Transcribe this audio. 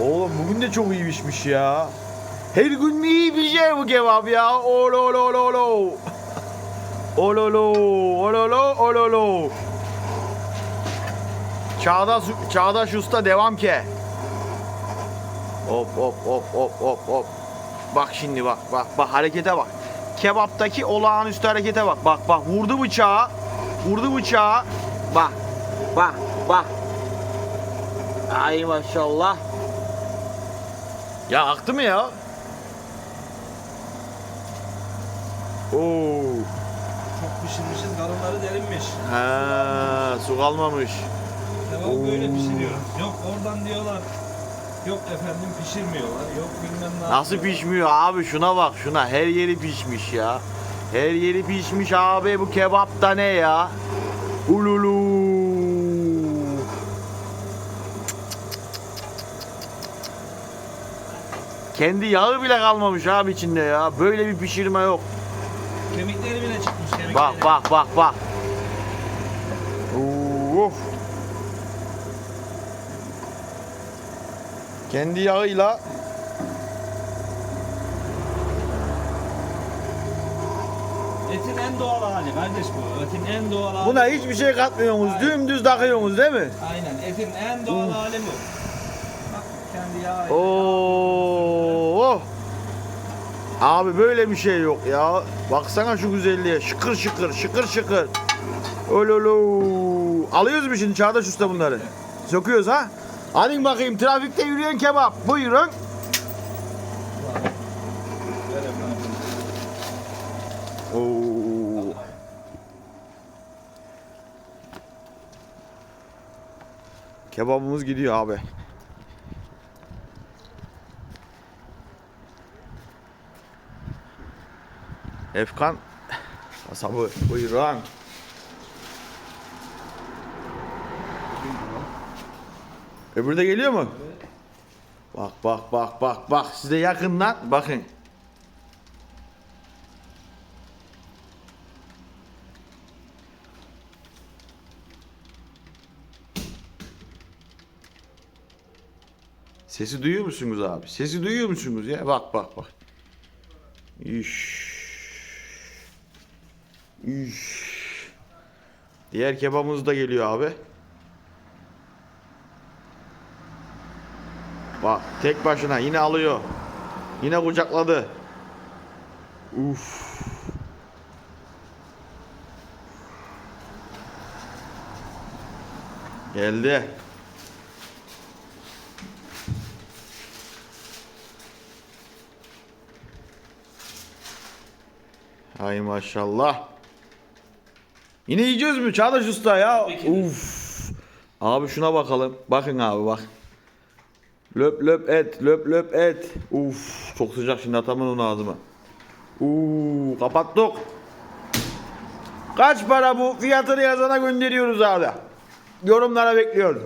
Oğlum bugün de çok iyi pişmiş ya. Her gün mü iyi pişiyor bu kebap ya? Olo olo olo olo. Ololo, ololo, ololo. Çağdaş, Çağdaş Usta devam ke. Hop hop hop hop hop hop. Bak şimdi bak bak bak harekete bak. Kebaptaki olağanüstü harekete bak. Bak bak vurdu bıçağı. Vurdu bıçağı. Bak bak bak. Ay maşallah. Ya aktı mı ya? Oo. Çok pişirmişiz, karınları derinmiş. Ha, su kalmamış. Devam böyle pişiriyoruz. Yok oradan diyorlar. Yok efendim pişirmiyorlar. Yok bilmem ne Nasıl yapıyorlar. pişmiyor abi şuna bak şuna her yeri pişmiş ya. Her yeri pişmiş abi bu kebap da ne ya? Ululu. Kendi yağı bile kalmamış abi içinde ya. Böyle bir pişirme yok. Kemikleri bile çıkmış kemikleri. Bak bak bak bak. Uf. Kendi yağıyla Etin en doğal hali kardeş bu. Etin en doğal hali. buna bu. hiçbir şey katmıyorsunuz. Aynen. Dümdüz takıyorsunuz değil mi? Aynen etin en doğal hali bu. Bak kendi yağı. Oo. Abi böyle bir şey yok ya. Baksana şu güzelliğe. Şıkır şıkır, şıkır şıkır. Ololo. Alıyoruz mu şimdi Çağdaş Usta bunları? Sokuyoruz ha? Hadi bakayım trafikte yürüyen kebap. Buyurun. Oo. Kebabımız gidiyor abi. Efkan kasabı buyurun. Öbürü de geliyor mu? Bak bak bak bak bak size yakından bakın. Sesi duyuyor musunuz abi? Sesi duyuyor musunuz ya? Bak bak bak. İş. İş. Diğer kebabımız da geliyor abi. Bak tek başına yine alıyor. Yine kucakladı. Uf. Geldi. Hay maşallah. Yine yiyeceğiz mi Çağdaş Usta ya? Uf. Abi şuna bakalım. Bakın abi bak. Löp löp et, löp löp et. Uf, çok sıcak şimdi atamın onu ağzıma. Uuu, kapattık. Kaç para bu? Fiyatını yazana gönderiyoruz abi. Yorumlara bekliyoruz.